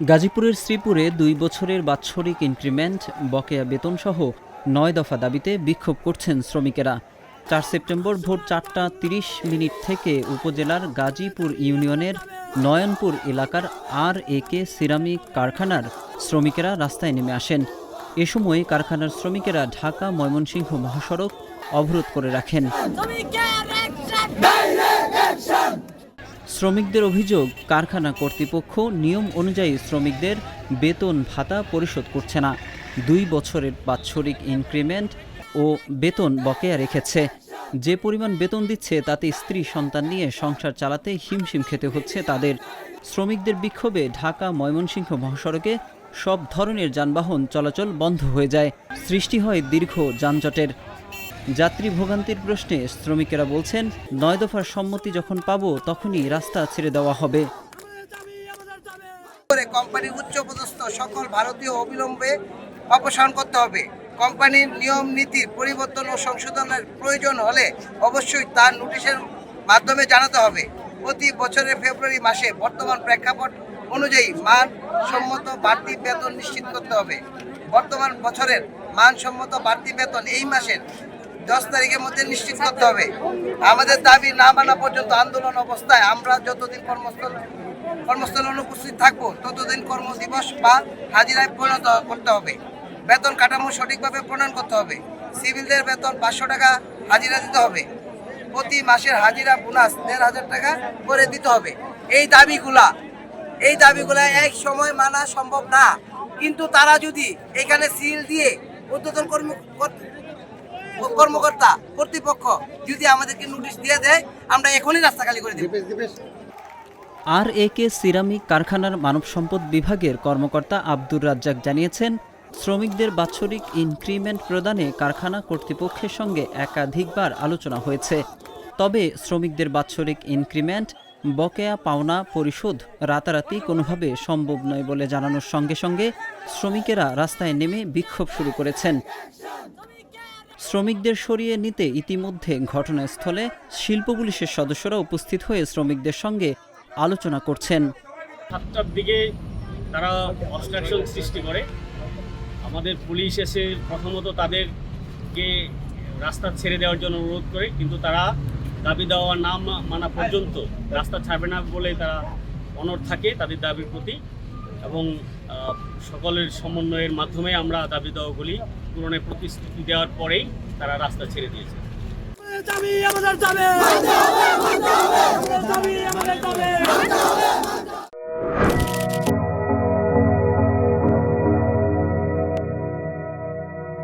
গাজীপুরের শ্রীপুরে দুই বছরের বাৎসরিক ইনক্রিমেন্ট, বকেয়া বেতনসহ নয় দফা দাবিতে বিক্ষোভ করছেন শ্রমিকেরা। চার সেপ্টেম্বর ভোর চারটা তিরিশ মিনিট থেকে উপজেলার গাজীপুর ইউনিয়নের নয়নপুর এলাকার আর এ কে সিরামিক কারখানার শ্রমিকেরা রাস্তায় নেমে আসেন। এ সময় কারখানার শ্রমিকেরা ঢাকা ময়মনসিংহ মহাসড়ক অবরোধ করে রাখেন। শ্রমিকদের অভিযোগ, কারখানা কর্তৃপক্ষ নিয়ম অনুযায়ী শ্রমিকদের বেতন ভাতা পরিশোধ করছে না। দুই বছরের বাৎসরিক ইনক্রিমেন্ট ও বেতন বকেয়া রেখেছে। যে পরিমাণ বেতন দিচ্ছে, তাতে স্ত্রী সন্তান নিয়ে সংসার চালাতে হিমশিম খেতে হচ্ছে তাদের। শ্রমিকদের বিক্ষোভে ঢাকা ময়মনসিংহ মহাসড়কে সব ধরনের যানবাহন চলাচল বন্ধ হয়ে যায়। সৃষ্টি হয় দীর্ঘ যানজটের। যাত্রী ভোগান্তির প্রশ্নে শ্রমিকেরা বলছেন, নয় দফার সম্মতি যখন পাবো, তখনই রাস্তা ছেড়ে দেওয়া হবে। কোম্পানির উচ্চপদস্থ সকল ভারতীয় অবিলম্বে অপসারণ করতে হবে। কোম্পানির নিয়ম নীতির পরিবর্তন ও সংশোধনের প্রয়োজন হলে অবশ্যই তার নোটিশের মাধ্যমে জানাতে হবে। প্রতি বছরের ফেব্রুয়ারি মাসে বর্তমান প্রেক্ষাপট অনুযায়ী মানসম্মত বাড়তি বেতন নিশ্চিত করতে হবে। বর্তমান বছরের মানসম্মত বাড়তি বেতন এই মাসের দশ তারিখের মধ্যে নিশ্চিত করতে হবে। আমাদের দাবি না মানা পর্যন্ত আন্দোলন অবস্থায় আমরা যতদিন কর্মস্থল, কর্মস্থলে অনুপস্থিত থাকব, ততদিন কর্মদিবস বা হাজিরায় পরিণত করতে হবে। বেতন কাঠামো সঠিকভাবে প্রণয়ন করতে হবে। সিভিলদের বেতন পাঁচশো টাকা হাজিরা দিতে হবে। প্রতি মাসের হাজিরা বোনাস দেড় হাজার টাকা করে দিতে হবে। এই দাবিগুলা এই দাবিগুলা এক সময় মানা সম্ভব না। কিন্তু তারা যদি এখানে সিল দিয়ে উদ্বোধন কর্ম কর- কর্মকর্তা কর্তৃপক্ষ যদি আমাদেরকে নোটিশ দিয়ে দেয় আমরা এখনই রাস্তা খালি করে দেবো। আর এ কে সিরামিক কারখানার মানব সম্পদ বিভাগের কর্মকর্তা আব্দুর রাজ্জাক জানিয়েছেন শ্রমিকদের বাৎসরিক ইনক্রিমেন্ট প্রদানে কারখানা কর্তৃপক্ষের সঙ্গে একাধিকবার আলোচনা হয়েছে। তবে শ্রমিকদের বাৎসরিক ইনক্রিমেন্ট বকেয়া পাওনা পরিশোধ রাতারাতি কোনোভাবে সম্ভব নয় বলে জানানোর সঙ্গে সঙ্গে শ্রমিকেরা রাস্তায় নেমে বিক্ষোভ শুরু করেছেন। শ্রমিকদের সরিয়ে নিতে ইতিমধ্যে ঘটনাস্থলে শিল্প পুলিশের সদস্যরা উপস্থিত হয়ে শ্রমিকদের সঙ্গে আলোচনা করছেন। সাতটার দিকে তারা অবস্ট্রাকশন সৃষ্টি করে। আমাদের পুলিশ এসে প্রথমত তাদেরকে রাস্তা ছেড়ে দেওয়ার জন্য অনুরোধ করে, কিন্তু তারা দাবি দেওয়া না মা- মানা পর্যন্ত রাস্তা ছাড়বে না বলে তারা অনড় থাকে তাদের দাবির প্রতি এবং সকলের সমন্বয়ের মাধ্যমে আমরা দাবি দাওয়াগুলি পূরণের প্রতিশ্রুতি দেওয়ার পরেই তারা রাস্তা ছেড়ে দিয়েছে। দাবি আমাদের দাবি দাবি আমাদের দাবি